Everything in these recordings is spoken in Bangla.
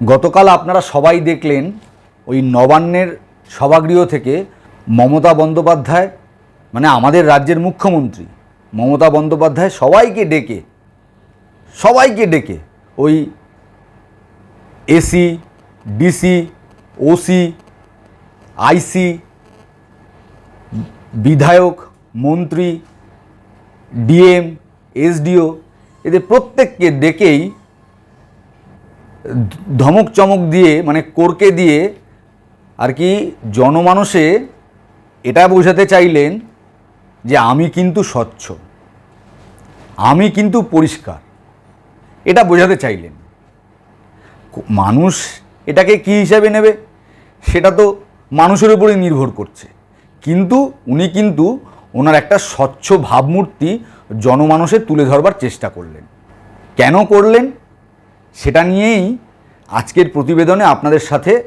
গতকাল আপনারা সবাই দেখলেন ওই নবান্নের সভাগৃহ থেকে মমতা বন্দ্যোপাধ্যায় মানে আমাদের রাজ্যের মুখ্যমন্ত্রী মমতা বন্দ্যোপাধ্যায় সবাইকে ডেকে সবাইকে ডেকে ওই এসি, ডিসি, ওসি, আইসি, বিধায়ক, মন্ত্রী, ডিএম, এসডিও এদের প্রত্যেককে ডেকেই ধমক চমক দিয়ে মানে কোরকে দিয়ে আর কি জনমানসে এটা বোঝাতে চাইলেন যে আমি কিন্তু স্বচ্ছ, আমি কিন্তু পরিষ্কার। এটা বোঝাতে চাইলেন। মানুষ এটাকে কি হিসাবে নেবে? সেটা তো মানুষের উপরেই নির্ভর করছে। কিন্তু উনি কিন্তু ওনার একটা স্বচ্ছ ভাবমূর্তি জনমানসে তুলে ধরবার চেষ্টা করলেন। কেন করলেন? সেটা নিয়েই আজকের প্রতিবেদনে আপনাদের সাথে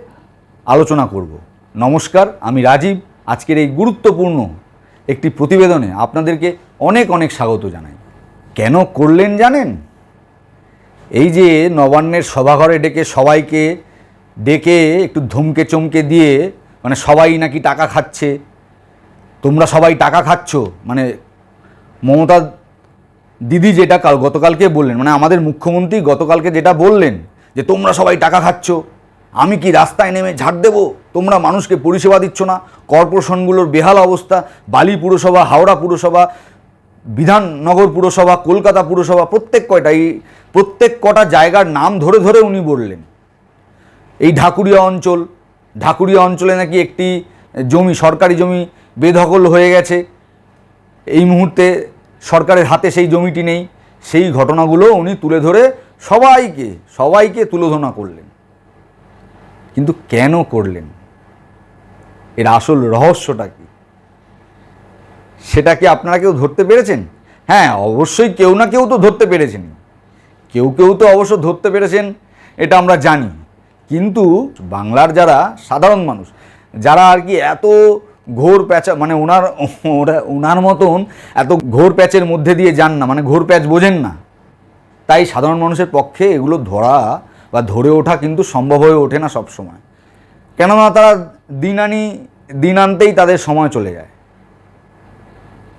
আলোচনা করব। নমস্কার, আমি রাজীব। আজকের এই গুরুত্বপূর্ণ একটি প্রতিবেদনে আপনাদেরকে অনেক অনেক স্বাগত জানাই। কেন করলেন জানেন? এই যে নবান্নের সভাঘরে ডেকে সবাইকে ডেকে একটু ধমকে চমকে দিয়ে মানে সবাই নাকি টাকা খাচ্ছে। তোমরা সবাই টাকা খাচ্ছ? মানে মমতা দিদি যেটা কাল গতকালকে বললেন মানে আমাদের মুখ্যমন্ত্রী গতকালকে যেটা বললেন, যে তোমরা সবাই টাকা খাচ্ছ, আমি কি রাস্তায় নেমে ঝাড় দেবো? তোমরা মানুষকে পরিষেবা দিচ্ছ না, কর্পোরেশনগুলোর বেহাল অবস্থা, বালি পুরসভা, হাওড়া পুরসভা, বিধাননগর পুরসভা, কলকাতা পুরসভা, প্রত্যেক কয়টা এই প্রত্যেক কটা জায়গার নাম ধরে ধরে উনি বললেন। এই ঢাকুরিয়া অঞ্চল, ঢাকুরিয়া অঞ্চলে নাকি একটি জমি, সরকারি জমি বেদখল হয়ে গেছে। এই মুহূর্তে সরকারের হাতে সেই জমিটি নেই, সেই ঘটনাগুলো উনি তুলে ধরে সবাইকে সবাইকে তুলোধনা করলেন। কিন্তু কেন করলেন? এর আসল রহস্যটা কি? সেটা কি আপনারা কেউ ধরতে পেরেছেন? হ্যাঁ অবশ্যই কেউ না কেউ তো ধরতে পেরেছেন কেউ কেউ তো অবশ্য ধরতে পেরেছেন, এটা আমরা জানি। কিন্তু বাংলার যারা সাধারণ মানুষ, যারা আর কি এত ঘোর প্যাঁচা মানে ওনার, ওরা- ওনার মতন এত ঘোর প্যাচের মধ্যে দিয়ে যান না মানে ঘোর প্যাচ বোঝেন না। তাই সাধারণ মানুষের পক্ষে এগুলো ধরা বা ধরে ওঠা কিন্তু সম্ভব হয়ে ওঠে না সব সময় কেননা তারা দিন আনি, দিন আনতেই তাদের সময় চলে যায়।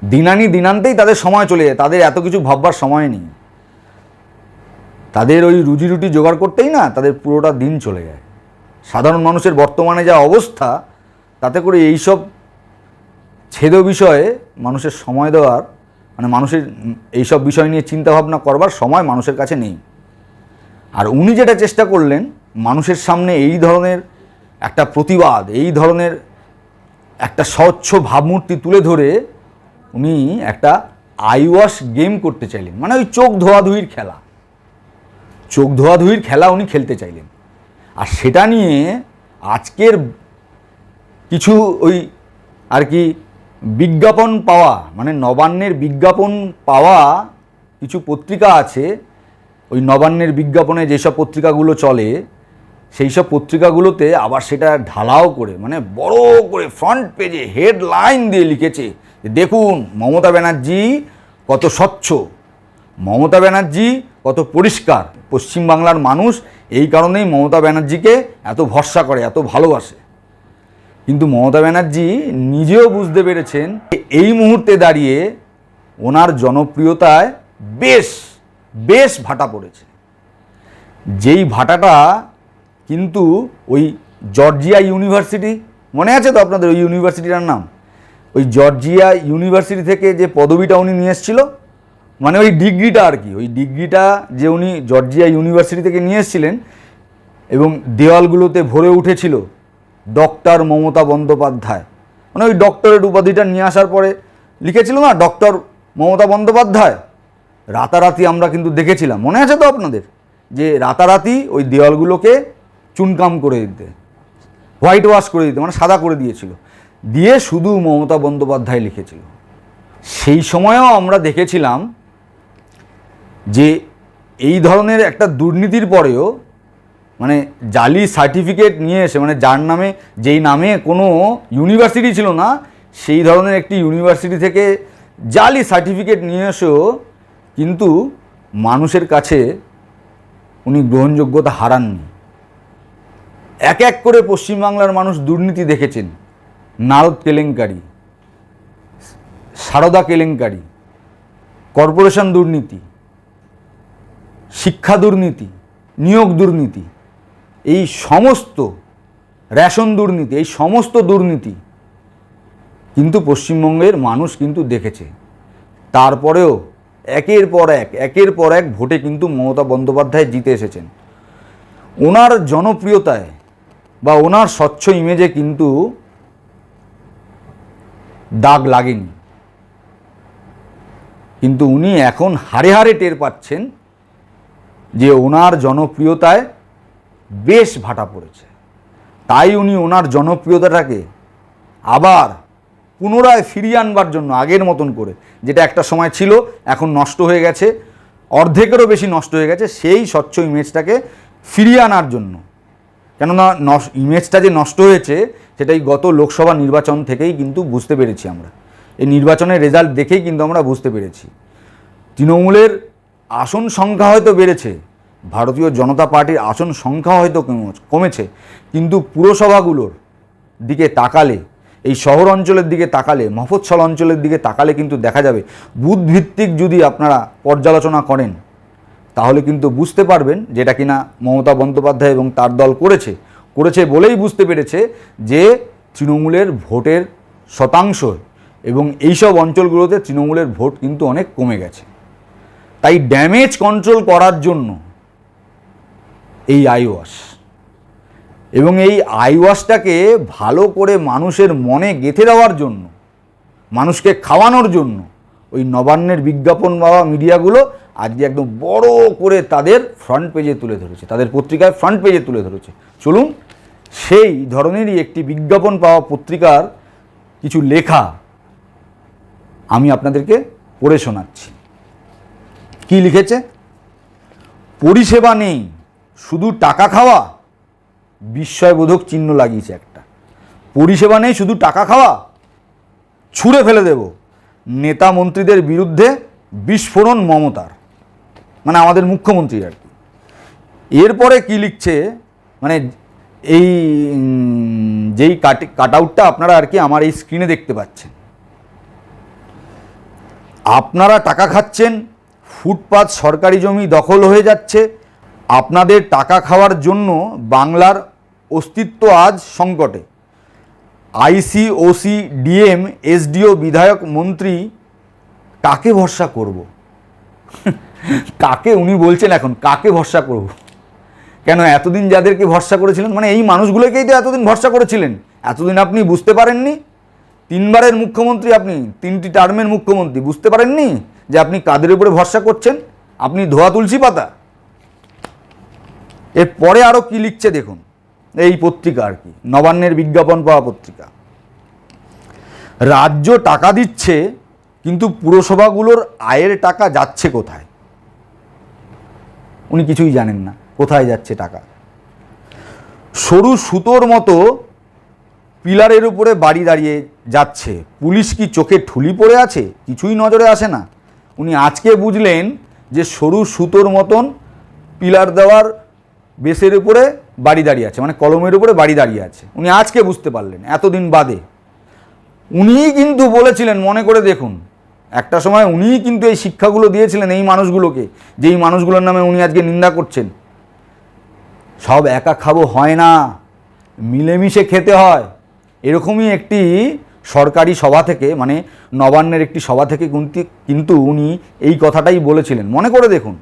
দিন আনি, দিন আনতেই তাদের সময় চলে যায়, তাদের এত কিছু ভাববার সময় নেই। তাদের ওই রুজি রুটি জোগাড় করতেই না, তাদের পুরোটা দিন চলে যায়। সাধারণ মানুষের বর্তমানে যা অবস্থা, তাতে করে এইসব ছেদ বিষয়ে মানুষের সময় দেওয়ার মানে মানুষের এইসব বিষয় নিয়ে চিন্তা ভাবনা করবার সময় মানুষের কাছে নেই। আর উনি যেটা চেষ্টা করলেন, মানুষের সামনে এই ধরনের একটা প্রতিবাদ, এই ধরনের একটা স্বচ্ছ ভাবমূর্তি তুলে ধরে উনি একটা আইওয়াশ গেম করতে চাইলেন। মানে ওই চোখ ধোয়াধুয়ির খেলা। চোখ ধোয়াধুয়ির খেলা উনি খেলতে চাইলেন। আর সেটা নিয়ে আজকের কিছু ওই আর কি বিজ্ঞাপন পাওয়া মানে নবান্নের বিজ্ঞাপন পাওয়া কিছু পত্রিকা আছে। ওই নবান্নের বিজ্ঞাপনে যেসব পত্রিকাগুলো চলে সেই সব পত্রিকাগুলোতে আবার সেটা ঢালাও করে মানে বড় করে ফ্রন্ট পেজে হেডলাইন দিয়ে লিখেছে দেখুন, মমতা ব্যানার্জি কত স্বচ্ছ, মমতা ব্যানার্জি কত পরিষ্কার, পশ্চিমবাংলার মানুষ এই কারণেই মমতা ব্যানার্জিকে এত ভরসা করে, এত ভালোবাসে। কিন্তু মমতা ব্যানার্জি নিজেও বুঝতে পেরেছেন এই মুহূর্তে দাঁড়িয়ে ওনার জনপ্রিয়তায় বেশ বেশ ভাটা পড়েছে। যেই ভাটাটা কিন্তু ওই জর্জিয়া ইউনিভার্সিটি, মনে আছে তো আপনাদের ওই ইউনিভার্সিটিটার নাম? ওই জর্জিয়া ইউনিভার্সিটি থেকে যে পদবিটা উনি নিয়ে এসেছিল মানে ওই ডিগ্রিটা আর কি, ওই ডিগ্রিটা যে উনি জর্জিয়া ইউনিভার্সিটি থেকে নিয়ে এসেছিলেন এবং দেওয়ালগুলোতে ভরে উঠেছিল ডক্টর মমতা বন্দ্যোপাধ্যায়। মানে ওই ডক্টরের উপাধিটা নিয়ে আসার পরে লিখেছিল না, ডক্টর মমতা বন্দ্যোপাধ্যায়? রাতারাতি আমরা কিন্তু দেখেছিলাম। মনে আছে তো আপনাদের? যে রাতারাতি ওই দেওয়ালগুলোকে চুনকাম করে দিতে, হোয়াইট ওয়াশ করে দিতে মানে সাদা করে দিয়েছিল। দিয়ে শুধু মমতা বন্দ্যোপাধ্যায় লিখেছিল। সেই সময়েও আমরা দেখেছিলাম যে এই ধরনের একটা দুর্নীতির পরেও মানে জালি সার্টিফিকেট নিয়ে এসে মানে যার নামে, যেই নামে কোনো ইউনিভার্সিটি ছিল না, সেই ধরনের একটি ইউনিভার্সিটি থেকে জালি সার্টিফিকেট নিয়ে এসেও কিন্তু মানুষের কাছে উনি গ্রহণযোগ্যতা হারাননি। এক এক করে পশ্চিমবাংলার মানুষ দুর্নীতি দেখেছেন। নারদ কেলেঙ্কারি, সারদা কেলেঙ্কারি, কর্পোরেশন দুর্নীতি, শিক্ষা দুর্নীতি, নিয়োগ দুর্নীতি এই সমস্ত রেশন দুর্নীতি, এই সমস্ত দুর্নীতি কিন্তু পশ্চিমবঙ্গের মানুষ কিন্তু দেখেছে। তারপরেও একের পর এক, একের পর এক ভোটে কিন্তু মমতা বন্দ্যোপাধ্যায় জিতে এসেছেন। ওনার জনপ্রিয়তায় বা ওনার স্বচ্ছ ইমেজে কিন্তু দাগ লাগেনি। কিন্তু উনি এখন হারে হারে টের পাচ্ছেন যে ওনার জনপ্রিয়তায় বেশ ভাটা পড়েছে। তাই উনি ওনার জনপ্রিয়তাটাকে আবার পুনরায় ফিরিয়ে আনবার জন্য আগের মতন করে, যেটা একটা সময় ছিল, এখন নষ্ট হয়ে গেছে, অর্ধেকেরও বেশি নষ্ট হয়ে গেছে, সেই স্বচ্ছ ইমেজটাকে ফিরিয়ে আনার জন্য। কেননা ইমেজটা যে নষ্ট হয়েছে, সেটাই গত লোকসভা নির্বাচন থেকেই কিন্তু বুঝতে পেরেছি আমরা। এই নির্বাচনের রেজাল্ট দেখেই কিন্তু আমরা বুঝতে পেরেছি। তৃণমূলের আসন সংখ্যা হয়তো বেড়েছে ভারতীয় জনতা পার্টির আসন সংখ্যা হয়তো কমেছে, কিন্তু পুরসভাগুলোর দিকে তাকালে, এই শহর অঞ্চলের দিকে তাকালে, মফৎসল অঞ্চলের দিকে তাকালে কিন্তু দেখা যাবে, বুথভিত্তিক যদি আপনারা পর্যালোচনা করেন, তাহলে কিন্তু বুঝতে পারবেন যেটা কিনা মমতা বন্দ্যোপাধ্যায় এবং তার দল করেছে। করেছে বলেই বুঝতে পেরেছে যে তৃণমূলের ভোটের শতাংশ এবং এইসব অঞ্চলগুলোতে তৃণমূলের ভোট কিন্তু অনেক কমে গেছে। তাই ড্যামেজ কন্ট্রোল করার জন্য এই আইওয়াশ। এবং এই আইওয়াশটাকে ভালো করে মানুষের মনে গেঁথে দেওয়ার জন্য, মানুষকে খাওয়ানোর জন্য ওই নবান্নের বিজ্ঞাপন পাওয়া মিডিয়াগুলো আজকে একদম বড় করে তাদের ফ্রন্ট পেজে তুলে ধরেছে, তাদের পত্রিকায় ফ্রন্ট পেজে তুলে ধরেছে। চলুন, সেই ধরনেরই একটি বিজ্ঞাপন পাওয়া পত্রিকার কিছু লেখা আমি আপনাদেরকে পড়ে শোনাচ্ছি। কি লিখেছে? পরিষেবা নেই। শুধু টাকা খাওয়া, বিস্ময়বোধক চিহ্ন লাগিয়েছে একটা। পরিষেবা নেই, শুধু টাকা খাওয়া, ছুঁড়ে ফেলে দেব। নেতা মন্ত্রীদের বিরুদ্ধে বিস্ফোরণ মমতার। মানে আমাদের মুখ্যমন্ত্রী আর কি। এরপরে কি লিখছে মানে এই যেই কাট কাট আউটটা আপনারা আর কি আমার এই স্ক্রিনে দেখতে পাচ্ছেন। আপনারা টাকা খাচ্ছেন, ফুটপাত সরকারি জমি দখল হয়ে যাচ্ছে আপনাদের টাকা খাওয়ার জন্য বাংলার অস্তিত্ব আজ সংকটে। আইসি ওসি ডিএম এসডিও বিধায়ক মন্ত্রী কাকে ভরসা করব? কাকে উনি বলছেন এখন, কাকে ভরসা করব? কেন এতদিন যাদেরকে ভরসা করেছিলেন মানে এই মানুষগুলোকেই তো এতদিন ভরসা করেছিলেন। এতদিন আপনি বুঝতে পারেননি? তিনবারের মুখ্যমন্ত্রী আপনি, তিনটি টার্মের মুখ্যমন্ত্রী, বুঝতে পারেননি যে আপনি কাদের উপরে ভরসা করছেন? আপনি ধোয়া তুলসী পাতা। এরপরে আরও কি লিখছে দেখুন, এই পত্রিকা আর কি, নবান্নের বিজ্ঞাপন পাওয়া পত্রিকা। রাজ্য টাকা দিচ্ছে, কিন্তু পুরসভাগুলোর আয়ের টাকা যাচ্ছে কোথায়? উনি কিছুই জানেন না, কোথায় যাচ্ছে টাকা। সরু সুতোর মতো পিলারের উপরে বাড়ি দাঁড়িয়ে যাচ্ছে। পুলিশ কি চোখে ঠুলি পড়ে আছে? কিছুই নজরে আসে না। উনি আজকে বুঝলেন যে সরু সুতোর মতন পিলার দেওয়ার বেসের উপরে বাড়ি দাঁড়িয়ে আছে মানে কলমের উপরে বাড়ি দাঁড়িয়ে আছে। উনি আজকে বুঝতে পারলেন, এতদিন বাদে। উনিই কিন্তু বলেছিলেন, মনে করে দেখুন, একটা সময় উনিই কিন্তু এই শিক্ষাগুলো দিয়েছিলেন এই মানুষগুলোকে, যেই মানুষগুলোর নামে উনি আজকে নিন্দা করছেন। সব একা খাব হয় না, মিলেমিশে খেতে হয়। এরকমই একটি সরকারি সভা থেকে মানে নবান্নের একটি সভা থেকে কিন্তু উনি এই কথাটাই বলেছিলেন। মনে করে দেখুন,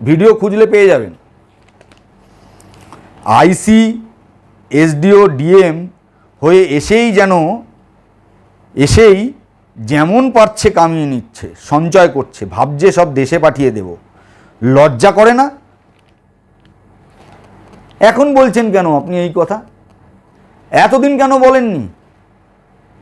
ভিডিও খুঁজলে পেয়ে যাবেন। আইসি এসডিও ডিএম হয়ে এসেই যেন, এসেই যেমন পারছে কামিয়ে নিচ্ছে, সঞ্চয় করছে, ভাবছে সব দেশে পাঠিয়ে দেব। লজ্জা করে না? এখন বলছেন কেন আপনি এই কথা? এতদিন কেন বলেননি?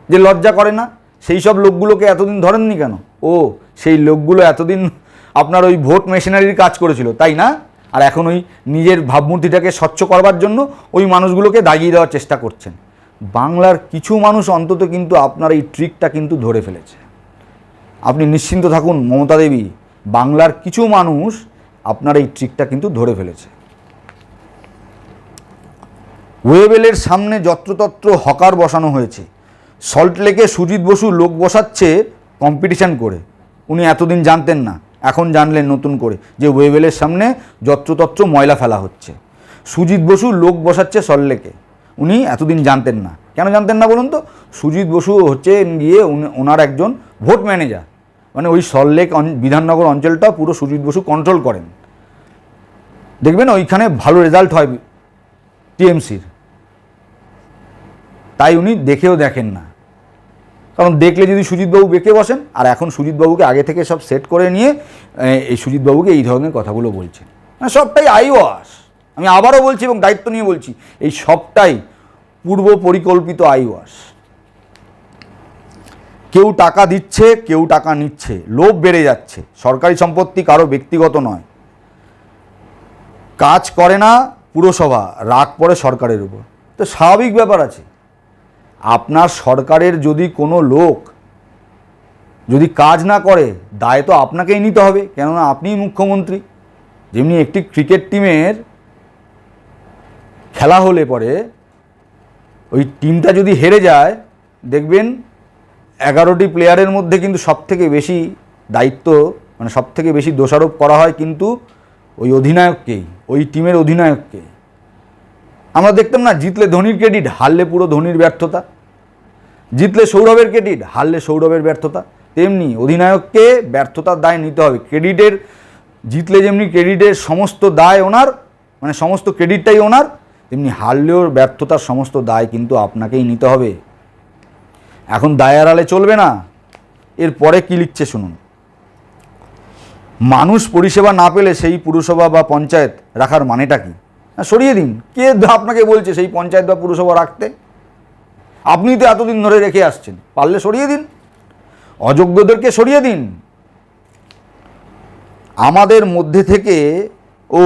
যে লজ্জা করে না? সেই সব লোকগুলোকে এতদিন ধরেননি কেন? ও, সেই লোকগুলো এতদিন আপনার ওই ভোট মেশিনারির কাজ করেছিল, তাই না? আর এখন ওই নিজের ভাবমূর্তিটাকে স্বচ্ছ করবার জন্য ওই মানুষগুলোকে দাগিয়ে দেওয়ার চেষ্টা করছেন। বাংলার কিছু মানুষ অন্তত কিন্তু আপনার এই ট্রিকটা কিন্তু ধরে ফেলেছে। আপনি নিশ্চিন্ত থাকুন, মমতা দেবী, বাংলার কিছু মানুষ আপনার এই ট্রিকটা কিন্তু ধরে ফেলেছে। ওয়েবেলের সামনে যত্রতত্র হকার বসানো হয়েছে। সল্টলেকে সুজিত বসু লোক বসাচ্ছে কম্পিটিশন করে। উনি এতদিন জানতেন না। এখন জানলেন নতুন করে যে ওয়েবেলের সামনে যত্রতত্র ময়লা ফেলা হচ্ছে। সুজিত বসু লোক বসাচ্ছে সল্লেকে উনি এতদিন জানতেন না। কেন জানতেন না বলুন তো? সুজিত বসু হচ্ছে গিয়ে ওনার একজন ভোট ম্যানেজার। মানে ওই সল্টলেক অন- বিধাননগর অঞ্চলটা পুরো সুজিত বসু কন্ট্রোল করেন। দেখবেন ওইখানে ভালো রেজাল্ট হয় টিএমসির। তাই উনি দেখেও দেখেন না। কারণ দেখলে যদি সুজিতবাবু বেঁকে বসেন, আর এখন সুজিতবাবুকে আগে থেকে সব সেট করে নিয়ে এই সুজিতবাবুকে এই ধরনের কথাগুলো বলছেন মানে সবটাই আইওয়াস। আমি আবারও বলছি এবং দায়িত্ব নিয়ে বলছি, এই সবটাই পূর্ব পরিকল্পিত আইওয়াস। কেউ টাকা দিচ্ছে, কেউ টাকা নিচ্ছে, লোভ বেড়ে যাচ্ছে। সরকারি সম্পত্তি কারও ব্যক্তিগত নয়। কাজ করে না পুরসভা, রাগ পড়ে সরকারের উপর। তো স্বাভাবিক ব্যাপার আছে। আপনার সরকারের যদি কোনো লোক যদি কাজ না করে, দায় তো আপনাকেই নিতে হবে। কেননা আপনিই মুখ্যমন্ত্রী। যেমনি একটি ক্রিকেট টিমের খেলা হলে পরে ওই টিমটা যদি হেরে যায়, দেখবেন এগারোটি প্লেয়ারের মধ্যে কিন্তু সব থেকে বেশি দায়িত্ব মানে সব থেকে বেশি দোষারোপ করা হয় কিন্তু ওই অধিনায়ককেই, ওই টিমের অধিনায়ককে। আমরা দেখতাম না, জিতলে ধোনির ক্রেডিট, হারলে পুরো ধোনির ব্যর্থতা। জিতলে সৌরভের ক্রেডিট, হারলে সৌরভের ব্যর্থতা। তেমনি অধিনায়ককে ব্যর্থতার দায় নিতে হবে। ক্রেডিটের, জিতলে যেমনি ক্রেডিটের সমস্ত দায় ওনার মানে সমস্ত ক্রেডিটটাই ওনার, তেমনি হারলেও ব্যর্থতার সমস্ত দায় কিন্তু আপনাকেই নিতে হবে। এখন দায় আড়ালে চলবে না। এরপরে কি লিখছে শুনুন। মানুষ পরিষেবা না পেলে সেই পুরসভা বা পঞ্চায়েত রাখার মানেটা কি? সরিয়ে দিন। কে আপনাকে বলছে সেই পঞ্চায়েত বা পুরসভা রাখতে? আপনি তো এতদিন ধরে রেখে আসছেন, পারলে সরিয়ে দিন। অযোগ্যদেরকে সরিয়ে দিন। আমাদের মধ্যে থেকে ও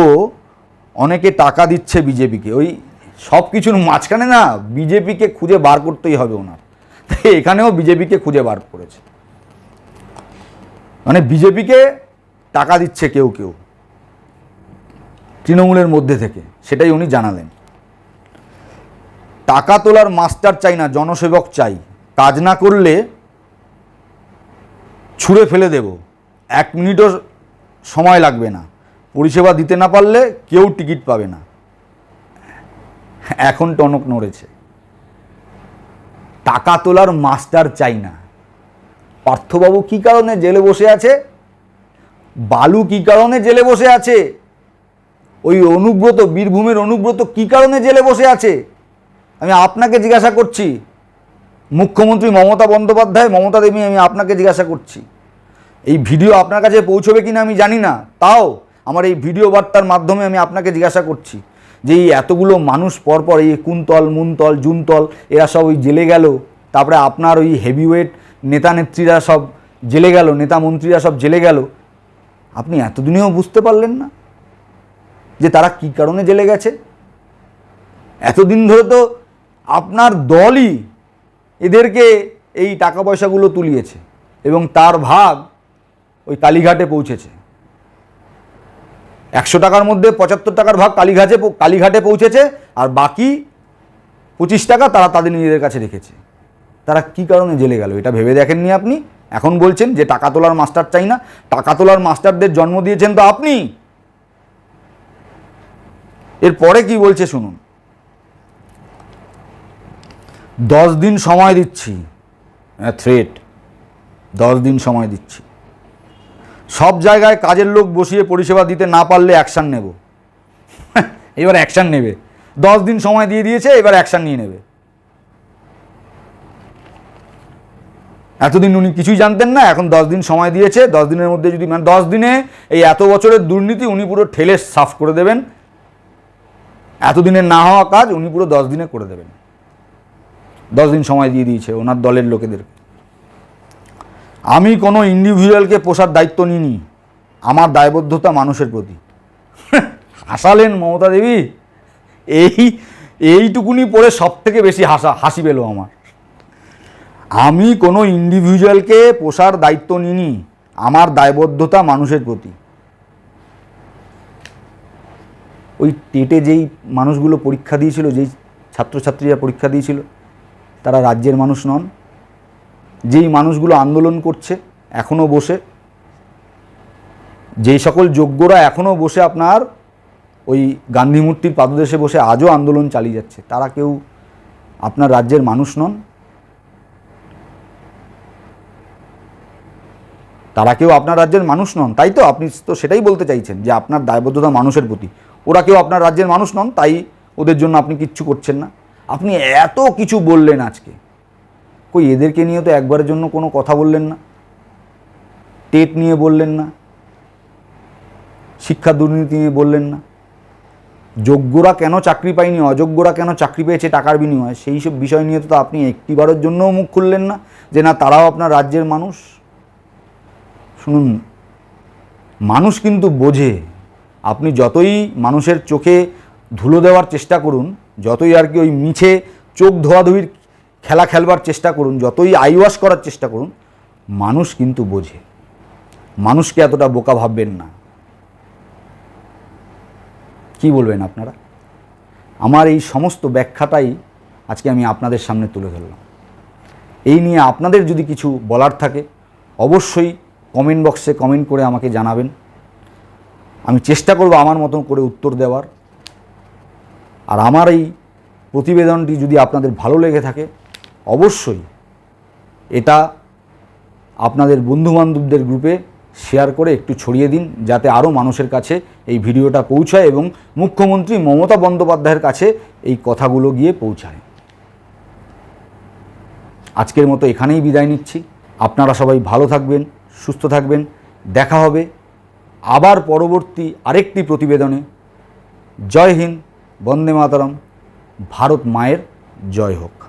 অনেকে টাকা দিচ্ছে বিজেপিকে। ওই সব কিছুর মাঝখানে না বিজেপিকে খুঁজে বার করতেই হবে ওনার। তাই এখানেও বিজেপিকে খুঁজে বার করেছে। মানে বিজেপিকে টাকা দিচ্ছে কেউ কেউ, তৃণমূলের মধ্যে থেকে, সেটাই উনি জানালেন। টাকা তোলার মাস্টার চাই না, জনসেবক চাই। কাজ না করলে ছুঁড়ে ফেলে দেব। এক মিনিটও সময় লাগবে না। পরিষেবা দিতে না পারলে কেউ টিকিট পাবে না। এখন টনক নড়েছে। টাকা তোলার মাস্টার চাই না। পার্থবাবু কী কারণে জেলে বসে আছে? বালু কী কারণে জেলে বসে আছে? ওই অনুব্রত, বীরভূমের অনুব্রত কী কারণে জেলে বসে আছে? আমি আপনাকে জিজ্ঞাসা করছি। মুখ্যমন্ত্রী মমতা বন্দ্যোপাধ্যায়, মমতা দেবী, আমি আপনাকে জিজ্ঞাসা করছি। এই ভিডিও আপনার কাছে পৌঁছবে কিনা আমি জানি না। তাও আমার এই ভিডিও বার্তার মাধ্যমে আমি আপনাকে জিজ্ঞাসা করছি যে এই এতগুলো মানুষ পরপর এই কুন্তল মুনতল, জুনতল, এরা সব ওই জেলে গেল। তারপরে আপনার ওই হেভিওয়েট নেতা নেত্রীরা সব জেলে গেল, নেতা মন্ত্রীরা সব জেলে গেল। আপনি এতদিনেও বুঝতে পারলেন না যে তারা কী কারণে জেলে গেছে? এতদিন ধরে তো আপনার দলই এদেরকে এই টাকা পয়সাগুলো তুলিয়েছে এবং তার ভাগ ওই কালীঘাটে পৌঁছেছে। একশো টাকার মধ্যে পঁচাত্তর টাকার ভাগ কালীঘাটে কালীঘাটে পৌঁছেছে আর বাকি পঁচিশ টাকা তারা তাদের নিজেদের কাছে রেখেছে। তারা কি কারণে জেলে গেল এটা ভেবে দেখেননি আপনি? এখন বলছেন যে টাকা তোলার মাস্টার চাই না। টাকা তোলার মাস্টারদের জন্ম দিয়েছেন তো আপনি। এরপরে কি বলছে শুনুন। দশ দিন সময় দিচ্ছি। হ্যাঁ থ্রেট দশ দিন সময় দিচ্ছি। সব জায়গায় কাজের লোক বসিয়ে পরিষেবা দিতে না পারলে অ্যাকশান নেব। এবার অ্যাকশান নেবে। দশ দিন সময় দিয়ে দিয়েছে, এবার অ্যাকশান নিয়ে নেবে। এতদিন উনি কিছুই জানতেন না, এখন দশ দিন সময় দিয়েছে। দশ দিনের মধ্যে যদি মানে দশ দিনে এই এত বছরের দুর্নীতি উনি পুরো ঠেলে সাফ করে দেবেন। এতদিনের না হওয়া কাজ উনি পুরো দশ দিনে করে দেবেন। দশ দিন সময় দিয়ে দিয়েছে ওনার দলের লোকেদের। আমি কোনো ইন্ডিভিজুয়ালকে পোষার দায়িত্ব নিইনি, আমার দায়বদ্ধতা মানুষের প্রতি। হাসালেন মমতা দেবী, এই, এইটুকুনি পড়ে সব থেকে বেশি হাসা, হাসি পেল আমার। আমি কোনো ইন্ডিভিজুয়ালকে পোষার দায়িত্ব নিইনি, আমার দায়বদ্ধতা মানুষের প্রতি। ওই টেটে যেই মানুষগুলো পরীক্ষা দিয়েছিল, যেই ছাত্রছাত্রীরা পরীক্ষা দিয়েছিল তারা রাজ্যের মানুষ নন। যেই মানুষগুলো আন্দোলন করছে, এখনও বসে। যেই সকল যোগ্যরা এখনও বসে আপনার ওই গান্ধী মূর্তির পাদদেশে বসে আজও আন্দোলন চালিয়ে যাচ্ছে, তারা কেউ আপনার রাজ্যের মানুষ নন। তারা কেউ আপনার রাজ্যের মানুষ নন, তাই তো? আপনি তো সেটাই বলতে চাইছেন যে আপনার দায়বদ্ধতা মানুষের প্রতি। ওরা কেউ আপনার রাজ্যের মানুষ নন, তাই ওদের জন্য আপনি কিচ্ছু করছেন না। আপনি এত কিছু বললেন আজকে। কই, এদেরকে নিয়ে তো একবারের জন্য কোনো কথা বললেন না। টেট নিয়ে বললেন না। শিক্ষা দুর্নীতি নিয়ে বললেন না। যোগ্যরা কেন চাকরি পায়নি, অযোগ্যরা কেন চাকরি পেয়েছে টাকার বিনিময়ে? সেই সব বিষয় নিয়ে তো আপনি একটিবারের জন্যও মুখ খুললেন না যে না, তারাও আপনার রাজ্যের মানুষ। শুনুন, মানুষ কিন্তু বোঝে। আপনি যতই মানুষের চোখে ধুলো দেওয়ার চেষ্টা করুন যতই আর কি ওই মিছে চোখ ধোয়াধুয়ির খেলা খেলবার চেষ্টা করুন, যতই আইওয়াশ করার চেষ্টা করুন, মানুষ কিন্তু বোঝে। মানুষকে এতটা বোকা ভাববেন না। কি বলবেন আপনারা? আমার এই সমস্ত ব্যাখ্যাটাই আজকে আমি আপনাদের সামনে তুলে ধরলাম। এই নিয়ে আপনাদের যদি কিছু বলার থাকে, অবশ্যই কমেন্ট বক্সে কমেন্ট করে আমাকে জানাবেন। আমি চেষ্টা করব আমার মতন করে উত্তর দেওয়ার। আর আমার এই প্রতিবেদনটি যদি আপনাদের ভালো লেগে থাকে, অবশ্যই এটা আপনাদের বন্ধুবান্ধবদের গ্রুপে শেয়ার করে একটু ছড়িয়ে দিন, যাতে আরও মানুষের কাছে এই ভিডিওটা পৌঁছায় এবং মুখ্যমন্ত্রী মমতা বন্দ্যোপাধ্যায়ের কাছে এই কথাগুলো গিয়ে পৌঁছায়। আজকের মতো এখানেই বিদায় নিচ্ছি। আপনারা সবাই ভালো থাকবেন, সুস্থ থাকবেন। দেখা হবে আবার পরবর্তী আরেকটি প্রতিবেদনে। জয় হিন্দ। বন্দে মাতরম ভারত মায়ের জয় হোক।